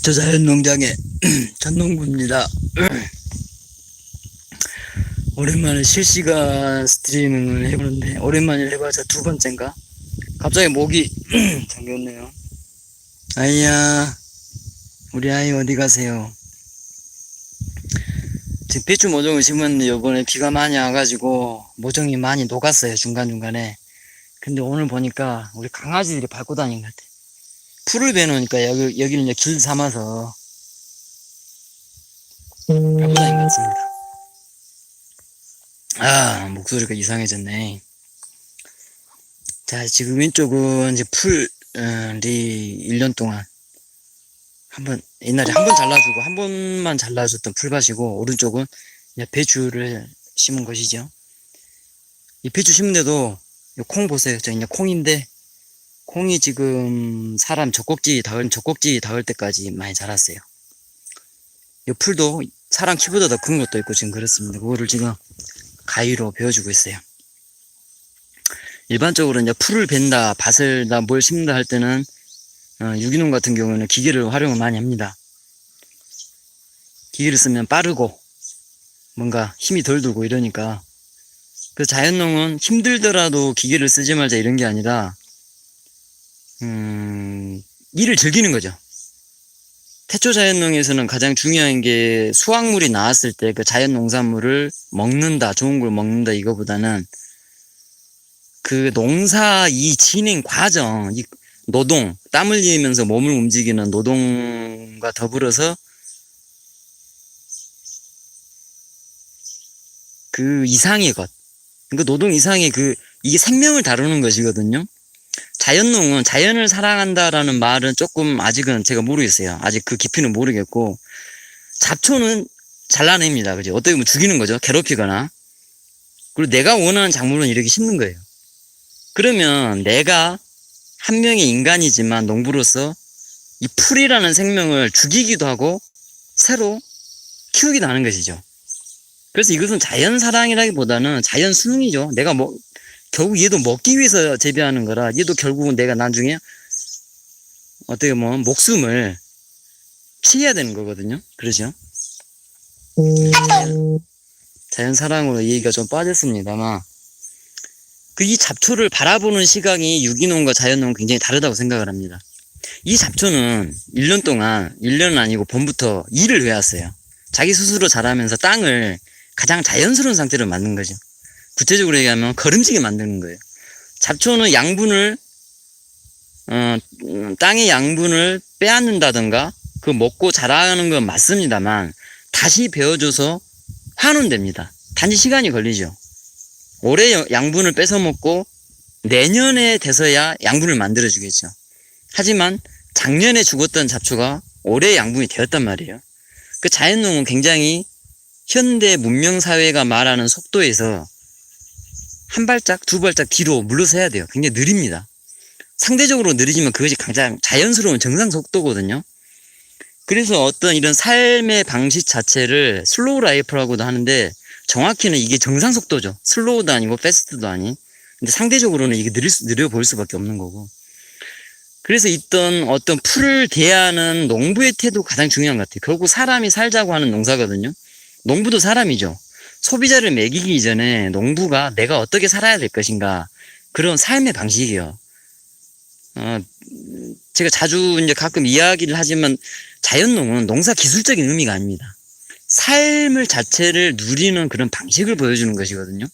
대초자연농장의 전농부입니다. 오랜만에 실시간 스트리밍을 해보는데 오랜만에 해봐서 두 번째인가? 갑자기 목이 잠겼네요. 아이야, 우리 아이 어디 가세요? 지금 배추 모종을 심었는데 요번에 비가 많이 와가지고 모종이 많이 녹았어요 중간중간에. 근데 오늘 보니까 우리 강아지들이 밟고 다니는 것 같아. 풀을 베놓으니까 여기, 여기는 이제 길 삼아서 밟고 다니는 것 같습니다. 아, 목소리가 이상해졌네. 자, 지금 왼쪽은 이제 풀이 1년 동안 한 번, 옛날에 한 번 잘라주고 한 번만 잘라줬던 풀밭이고, 오른쪽은 이제 배추를 심은 것이죠. 이 배추 심는데도 이콩 보세요. 저 이제 콩인데, 콩이 지금 사람 젖꼭지 닿을, 젖꼭지 닿을 때까지 많이 자랐어요. 이 풀도 사람 키보다 더 큰 것도 있고 지금 그렇습니다. 그거를 지금 가위로 베어주고 있어요. 일반적으로 이제 풀을 벤다, 밭을 다 뭘 심는다 할 때는 어, 유기농 같은 경우는 기계를 활용을 많이 합니다. 기계를 쓰면 빠르고 뭔가 힘이 덜 들고 이러니까 그 자연농은 힘들더라도 기계를 쓰지 말자 이런 게 아니라 음, 일을 즐기는 거죠. 태초 자연농에서는 가장 중요한 게 수확물이 나왔을 때 그 자연 농산물을 먹는다, 좋은 걸 먹는다 이거보다는 그 농사 이 진행 과정, 이 노동, 땀 흘리면서 몸을 움직이는 노동과 더불어서 그 이상의 것, 그 노동 이상의 그 이게 생명을 다루는 것이거든요. 자연농은 자연을 사랑한다라는 말은 조금 아직은 제가 모르겠어요. 아직 그 깊이는 모르겠고 잡초는 잘라냅니다. 그죠? 어떻게 보면 죽이는 거죠. 괴롭히거나. 그리고 내가 원하는 작물은 이렇게 심는 거예요. 그러면 내가 한 명의 인간이지만 농부로서 이 풀이라는 생명을 죽이기도 하고 새로 키우기도 하는 것이죠. 그래서 이것은 자연 사랑이라기보다는 자연 수능이죠. 내가 뭐 결국 얘도 먹기 위해서 재배하는 거라 얘도 결국은 내가 나중에 어떻게 보면 목숨을 피해야 되는 거거든요. 그러죠? 자연 사랑으로 얘기가 좀 빠졌습니다만 그 이 잡초를 바라보는 시각이 유기농과 자연농은 굉장히 다르다고 생각을 합니다. 이 잡초는 1년 동안 1년은 아니고 봄부터 일을 해왔어요. 자기 스스로 자라면서 땅을 가장 자연스러운 상태로 만든 거죠. 구체적으로 얘기하면 걸음지게 만드는 거예요. 잡초는 양분을 어, 음, 땅의 양분을 빼앗는다던가 그 먹고 자라는 건 맞습니다만 다시 베어줘서 환원됩니다. 단지 시간이 걸리죠. 올해 여- 양분을 뺏어 먹고 내년에 돼서야 양분을 만들어 주겠죠. 하지만 작년에 죽었던 잡초가 올해 양분이 되었단 말이에요. 그 자연농은 굉장히 현대 문명 사회가 말하는 속도에서 한 발짝, 두 발짝 뒤로 물러서야 돼요. 굉장히 느립니다. 상대적으로 느리지만 그것이 가장 자연스러운 정상 속도거든요. 그래서 어떤 이런 삶의 방식 자체를 슬로우 라이프라고도 하는데 정확히는 이게 정상 속도죠. 슬로우도 아니고 패스트도 아닌. 근데 상대적으로는 이게 느릴 수, 느려 보일 수밖에 없는 거고. 그래서 있던 어떤 풀을 대하는 농부의 태도가 가장 중요한 것 같아요. 결국 사람이 살자고 하는 농사거든요. 농부도 사람이죠. 소비자를 먹이기 이전에 농부가 내가 어떻게 살아야 될 것인가 그런 삶의 방식이요. 어, 제가 자주 이제 가끔 이야기를 하지만 자연농은 농사 기술적인 의미가 아닙니다. 삶을 자체를 누리는 그런 방식을 보여주는 것이거든요.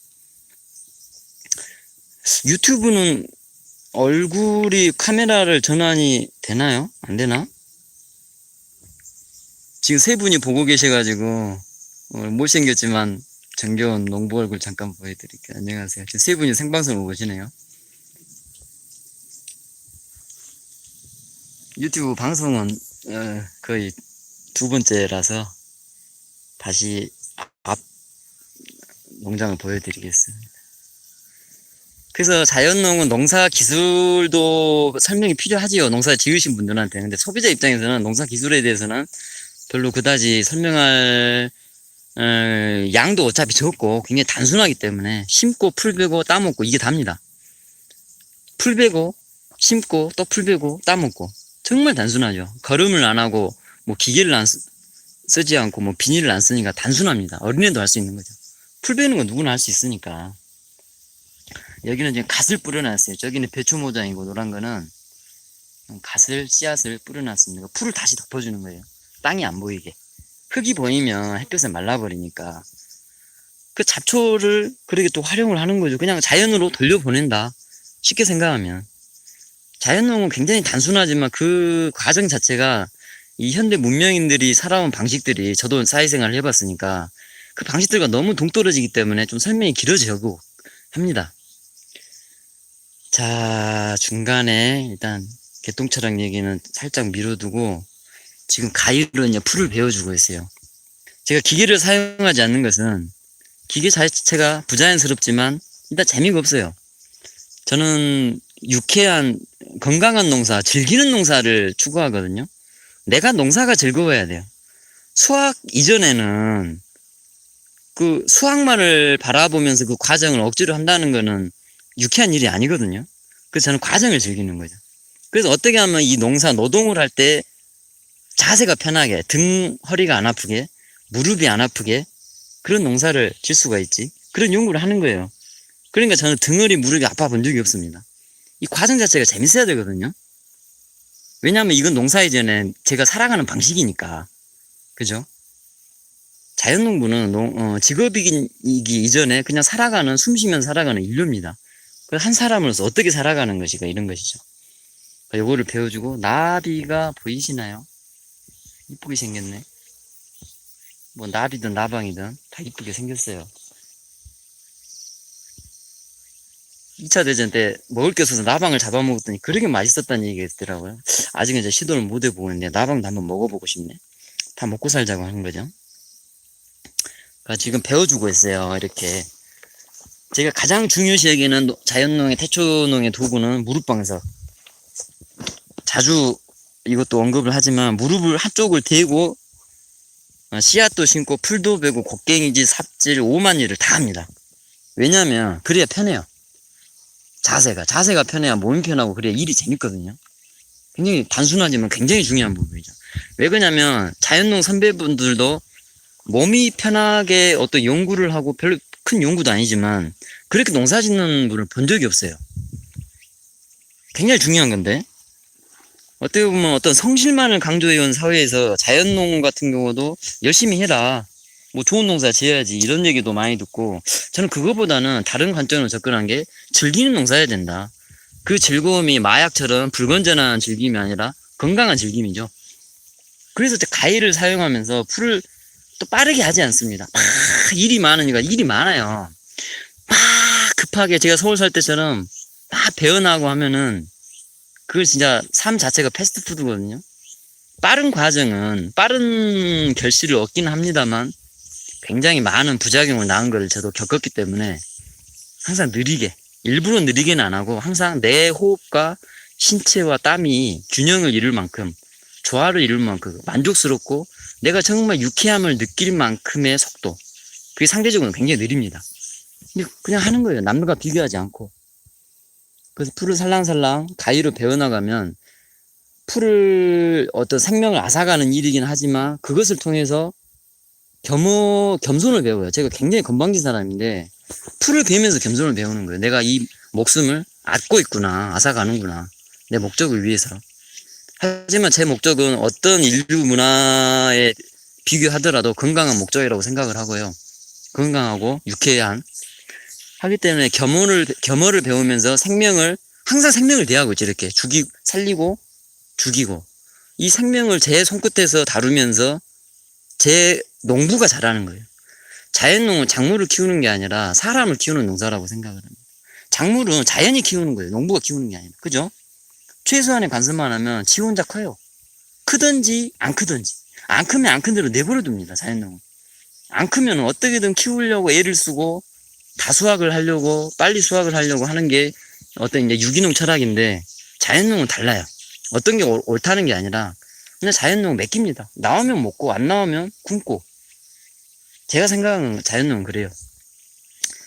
유튜브는 얼굴이 카메라를 전환이 되나요? 안 되나? 지금 세 분이 보고 계셔가지고 어, 못생겼지만 정겨운 농부 얼굴 잠깐 보여드릴게요. 안녕하세요. 지금 세 분이 생방송을 보시네요. 유튜브 방송은 어, 거의 두 번째라서 다시 앞 농장을 보여드리겠습니다. 그래서 자연농은 농사 기술도 설명이 필요하지요. 농사 지으신 분들한테. 근데 소비자 입장에서는 농사 기술에 대해서는 별로 그다지 설명할 어, 양도 어차피 적고 굉장히 단순하기 때문에 심고 풀 베고 따먹고 이게 답니다. 풀 베고 심고 또 풀 베고 따먹고 정말 단순하죠. 걸음을 안 하고 뭐 기계를 안 쓰, 쓰지 않고 뭐 비닐을 안 쓰니까 단순합니다. 어린애도 할 수 있는 거죠. 풀 베는 건 누구나 할 수 있으니까. 여기는 지금 갓을 뿌려놨어요. 저기는 배추 모장이고 노란 거는 갓을 씨앗을 뿌려놨습니다. 풀을 다시 덮어주는 거예요. 땅이 안 보이게. 흙이 보이면 햇볕에 말라버리니까. 그 잡초를 그렇게 또 활용을 하는 거죠. 그냥 자연으로 돌려보낸다. 쉽게 생각하면. 자연농은 굉장히 단순하지만 그 과정 자체가 이 현대 문명인들이 살아온 방식들이 저도 사회생활을 해봤으니까 그 방식들과 너무 동떨어지기 때문에 좀 설명이 길어지고 합니다. 자, 중간에 일단 개똥차랑 얘기는 살짝 미뤄두고 지금 가위로 이제 풀을 베어주고 있어요. 제가 기계를 사용하지 않는 것은 기계 자체가 부자연스럽지만 일단 재미가 없어요. 저는 유쾌한 건강한 농사, 즐기는 농사를 추구하거든요. 내가 농사가 즐거워야 돼요. 수학 이전에는 그 수학만을 바라보면서 그 과정을 억지로 한다는 거는 유쾌한 일이 아니거든요. 그래서 저는 과정을 즐기는 거죠. 그래서 어떻게 하면 이 농사 노동을 할 때 자세가 편하게 등 허리가 안 아프게 무릎이 안 아프게 그런 농사를 질 수가 있지. 그런 연구를 하는 거예요. 그러니까 저는 등허리 무릎이 아파 본 적이 없습니다. 이 과정 자체가 재밌어야 되거든요. 왜냐하면 이건 농사 이전에 제가 살아가는 방식이니까. 그죠? 자연농부는 농- 어, 직업이기 이전에 그냥 살아가는, 숨 쉬면서 살아가는 인류입니다. 그한 사람으로서 어떻게 살아가는 것이가 이런 것이죠. 요거를 배워주고, 나비가 보이시나요? 이쁘게 생겼네. 뭐, 나비든 나방이든 다 이쁘게 생겼어요. 2차 대전 때 먹을 게 없어서 나방을 잡아먹었더니 그렇게 맛있었다는 얘기가 있더라고요. 아직은 이제 시도를 못 해보고 있는데 나방도 한번 먹어보고 싶네. 다 먹고 살자고 하는 거죠. 그러니까 지금 배워주고 있어요. 이렇게. 제가 가장 중요시 여기는 노- 자연농의 태초농의 도구는 무릎방석. 자주 이것도 언급을 하지만 무릎을 한쪽을 대고 어, 씨앗도 심고 풀도 베고 곡괭이질 삽질 오만 일을 다 합니다. 왜냐하면 그래야 편해요. 자세가 자세가 편해야 몸이 편하고 그래야 일이 재밌거든요. 굉장히 단순하지만 굉장히 중요한 부분이죠. 왜 그러냐면 자연농 선배분들도 몸이 편하게 어떤 연구를 하고 별로 큰 연구도 아니지만 그렇게 농사 짓는 분을 본 적이 없어요. 굉장히 중요한 건데 어떻게 보면 어떤 성실만을 강조해온 사회에서 자연농 같은 경우도 열심히 해라. 뭐 좋은 농사 지어야지 이런 얘기도 많이 듣고 저는 그거보다는 다른 관점으로 접근한 게 즐기는 농사해야 된다. 그 즐거움이 마약처럼 불건전한 즐김이 아니라 건강한 즐김이죠. 그래서 저 가위를 사용하면서 풀을 또 빠르게 하지 않습니다. 막 일이 많으니까 일이 많아요. 막 급하게 제가 서울 살 때처럼 막 배어나고 하면은 그거 진짜 삶 자체가 패스트푸드거든요. 빠른 과정은 빠른 결실을 얻기는 합니다만 굉장히 많은 부작용을 낳은 거를 저도 겪었기 때문에 항상 느리게 일부러 느리게는 안 하고 항상 내 호흡과 신체와 땀이 균형을 이룰 만큼 조화를 이룰 만큼 만족스럽고 내가 정말 유쾌함을 느낄 만큼의 속도 그게 상대적으로 굉장히 느립니다. 근데 그냥 하는 거예요. 남들과 비교하지 않고. 그래서 풀을 살랑살랑 가위로 베어나가면 풀을 어떤 생명을 앗아가는 일이긴 하지만 그것을 통해서 겸허, 겸손을 배워요. 제가 굉장히 건방진 사람인데 풀을 베면서 겸손을 배우는 거예요. 내가 이 목숨을 앗고 있구나, 앗아가는구나. 내 목적을 위해서. 하지만 제 목적은 어떤 인류 문화에 비교하더라도 건강한 목적이라고 생각을 하고요. 건강하고 유쾌한 하기 때문에 겸허를 겸허를 배우면서 생명을 항상 생명을 대하고 있죠. 이렇게 죽이 살리고 죽이고 이 생명을 제 손끝에서 다루면서 제 농부가 잘하는 거예요. 자연농은 작물을 키우는 게 아니라 사람을 키우는 농사라고 생각을 합니다. 작물은 자연이 키우는 거예요. 농부가 키우는 게 아니라. 그죠? 최소한의 관습만 하면 지 혼자 커요. 크든지 안 크든지. 안 크면 안 큰 대로 내버려 둡니다. 자연농은. 안 크면 어떻게든 키우려고 애를 쓰고 다 수확을 하려고 빨리 수확을 하려고 하는 게 어떤 이제 유기농 철학인데 자연농은 달라요. 어떤 게 옳- 옳다는 게 아니라 그냥 자연농 맡깁니다. 나오면 먹고 안 나오면 굶고 제가 생각하는 자연농은 그래요.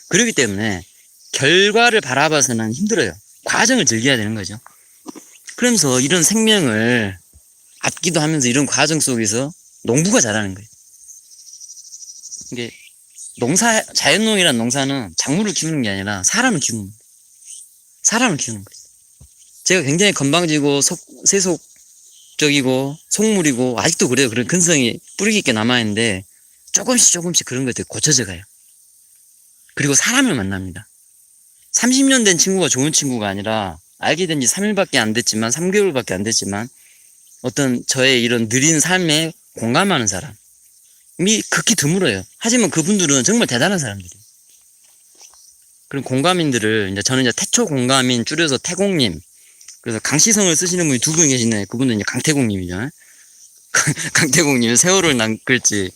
그렇기 때문에 결과를 바라봐서는 힘들어요. 과정을 즐겨야 되는 거죠. 그러면서 이런 생명을 앞기도 하면서 이런 과정 속에서 농부가 잘하는 거예요. 이게 농사 자연농이란 농사는 작물을 키우는 게 아니라 사람을 키우는 거예요. 사람을 키우는 거죠. 제가 굉장히 건방지고 속, 세속적이고 속물이고 아직도 그래요. 그런 근성이 뿌리 깊게 남아 있는데 조금씩 조금씩 그런 것들이 고쳐져 가요. 그리고 사람을 만납니다. 30년 된 친구가 좋은 친구가 아니라 알게 된 지 3일밖에 안 됐지만 3개월밖에 안 됐지만 어떤 저의 이런 느린 삶에 공감하는 사람 이 극히 드물어요. 하지만 그분들은 정말 대단한 사람들이에요. 그런 공감인들을 이제 저는 이제 태초 공감인 줄여서 태공님 그래서 강시성을 쓰시는 분이 두 분 계시네. 그분은 이제 강태공님이죠. 강태공님 세월을 낚을지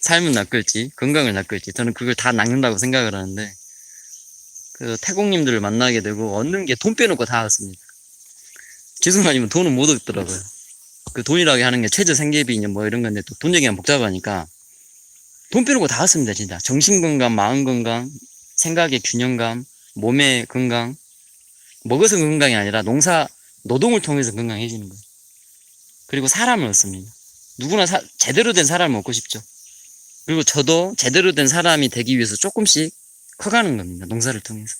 삶을 낚을지 건강을 낚을지 저는 그걸 다 낚는다고 생각을 하는데 그 태공님들을 만나게 되고 얻는 게 돈 빼놓고 다 얻습니다. 아니면 돈은 못 얻더라고요. 그 돈이라고 하는 게 최저 생계비 뭐 이런 건데 또 돈 얘기하면 복잡하니까 돈 빼놓고 다 얻습니다 진짜 정신 건강 마음 건강 생각의 균형감 몸의 건강 먹어서 건강이 아니라 농사 노동을 통해서 건강해지는 거예요. 그리고 사람을 얻습니다. 누구나 사- 제대로 된 사람을 얻고 싶죠. 그리고 저도 제대로 된 사람이 되기 위해서 조금씩 커가는 겁니다. 농사를 통해서.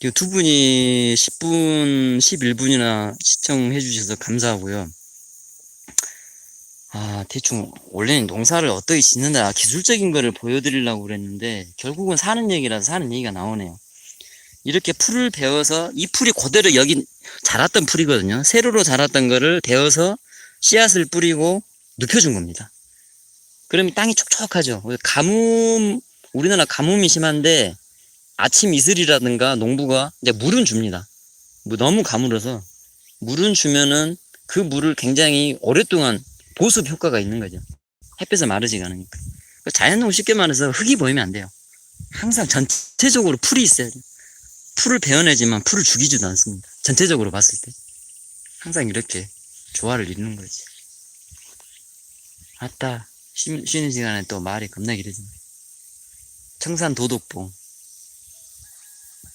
이두 분이 10분, 11분이나 시청해 주셔서 감사하고요. 아, 대충, 원래는 농사를 어떻게 짓는다, 기술적인 거를 보여드리려고 그랬는데, 결국은 사는 얘기라서 사는 얘기가 나오네요. 이렇게 풀을 베어서, 이 풀이 그대로 여기 자랐던 풀이거든요. 세로로 자랐던 거를 베어서 씨앗을 뿌리고 눕혀준 겁니다. 그러면 땅이 촉촉하죠. 가뭄, 우리나라 가뭄이 심한데, 아침 이슬이라든가 농부가 이제 물은 줍니다. 뭐 너무 가물어서 물은 주면은 그 물을 굉장히 오랫동안 보습 효과가 있는 거죠. 햇볕에 마르지가 않으니까. 그 자연농 쉽게 말해서 흙이 보이면 안 돼요. 항상 전체적으로 풀이 있어야 돼요. 풀을 베어내지만 풀을 죽이지도 않습니다. 전체적으로 봤을 때. 항상 이렇게 조화를 이루는 거지. 아따, 쉬, 쉬는 시간에 또 말이 겁나 길어지네. 청산 도덕봉.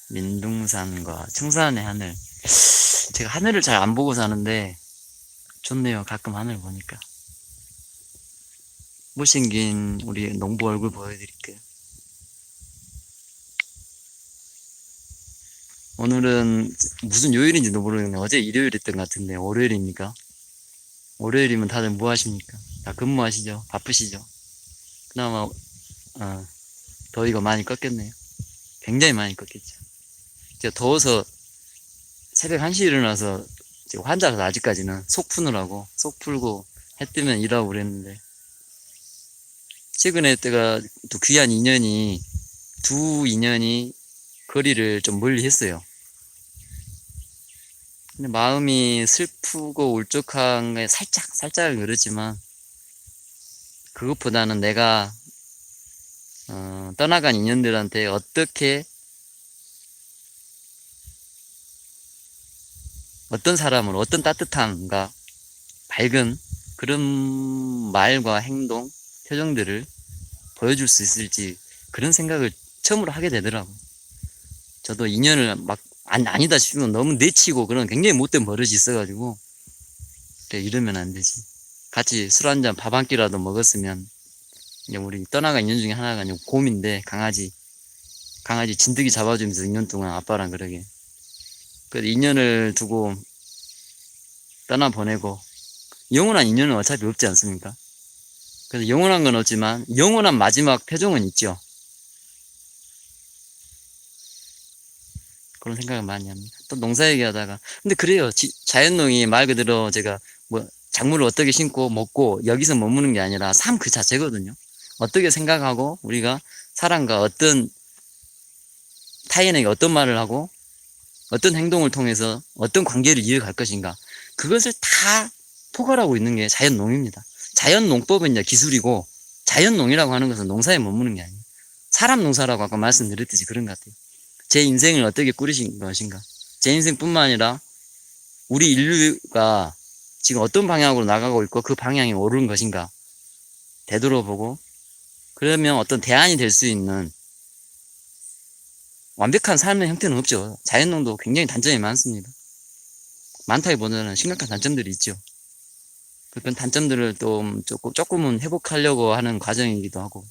민둥산과 청산의 하늘. 제가 하늘을 잘 안 보고 사는데 좋네요. 가끔 하늘 보니까. 못생긴 우리 농부 얼굴 보여드릴게요. 오늘은 무슨 요일인지도 모르겠네. 어제 일요일이었던 것 같은데 월요일입니까? 월요일이면 다들 뭐 하십니까? 다 근무하시죠? 바쁘시죠? 그나마 어, 더위가 많이 꺾였네요. 굉장히 많이 꺾였죠. 제가 더워서 새벽 1시에 일어나서 환자라서 아직까지는 속 푸느라고 속 풀고 해 뜨면 일하고 그랬는데 최근에 때가 또 귀한 인연이 두 인연이 거리를 좀 멀리 했어요. 근데 마음이 슬프고 울적한 게 살짝 살짝은 그렇지만 그것보다는 내가 어, 떠나간 인연들한테 어떻게 어떤 사람을 어떤 따뜻함과 밝은 그런 말과 행동, 표정들을 보여줄 수 있을지 그런 생각을 처음으로 하게 되더라고. 저도 인연을 막 안, 아니다 싶으면 너무 내치고 그런 굉장히 못된 버릇이 있어가지고 그래, 이러면 안 되지. 같이 술 한 잔 밥 한 끼라도 먹었으면 이제 우리 떠나간 인연 중에 하나가 이제 곰인데 강아지 강아지 진드기 잡아주면서 2년 동안 아빠랑 그러게 그래서 인연을 두고 떠나 보내고 영원한 인연은 어차피 없지 않습니까? 그래서 영원한 건 없지만 영원한 마지막 표정은 있죠. 그런 생각을 많이 합니다. 또 농사 얘기하다가 근데 그래요. 지- 자연농이 말 그대로 제가 뭐 작물을 어떻게 심고 먹고 여기서 머무는 게 아니라 삶 그 자체거든요. 어떻게 생각하고 우리가 사람과 어떤 타인에게 어떤 말을 하고 어떤 행동을 통해서 어떤 관계를 이어갈 것인가 그것을 다 포괄하고 있는 게 자연농입니다. 자연 농법은 이제 기술이고 자연 농이라고 하는 것은 농사에 머무는 게 아니에요. 사람 농사라고 아까 말씀드렸듯이 그런 것 같아요. 제 인생을 어떻게 꾸리신 것인가. 제 인생뿐만 아니라 우리 인류가 지금 어떤 방향으로 나가고 있고 그 방향이 옳은 것인가 되돌아보고 그러면 어떤 대안이 될 수 있는 완벽한 삶의 형태는 없죠. 자연농도 굉장히 단점이 많습니다. 많다기보다는 심각한 단점들이 있죠. 그런 단점들을 좀 조금, 조금은 회복하려고 하는 과정이기도 하고.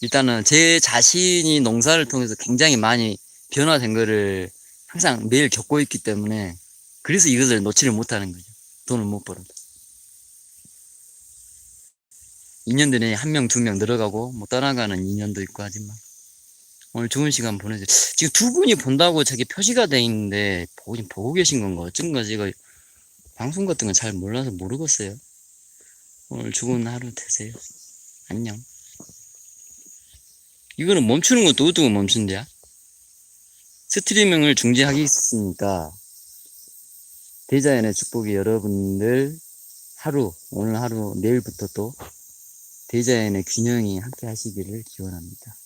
일단은 제 자신이 농사를 통해서 굉장히 많이 변화된 거를 항상 매일 겪고 있기 때문에 그래서 이것을 놓지를 못하는 거죠. 돈을 못 벌어도. 2년 전에 한 명, 두 명 늘어가고 뭐 떠나가는 2년도 있고 하지만 오늘 좋은 시간 보내세요. 지금 두 분이 본다고 저기 표시가 돼 있는데 보고, 보고 계신 건가 어쩐 거지 이거 방송 같은 건 잘 몰라서 모르겠어요. 오늘 좋은 하루 되세요. 안녕. 이거는 멈추는 것도 어떻게 멈춘대야? 스트리밍을 중지하겠으니까 대자연의 축복이 여러분들 하루 오늘 하루 내일부터 또 대자연의 균형이 함께 하시기를 기원합니다.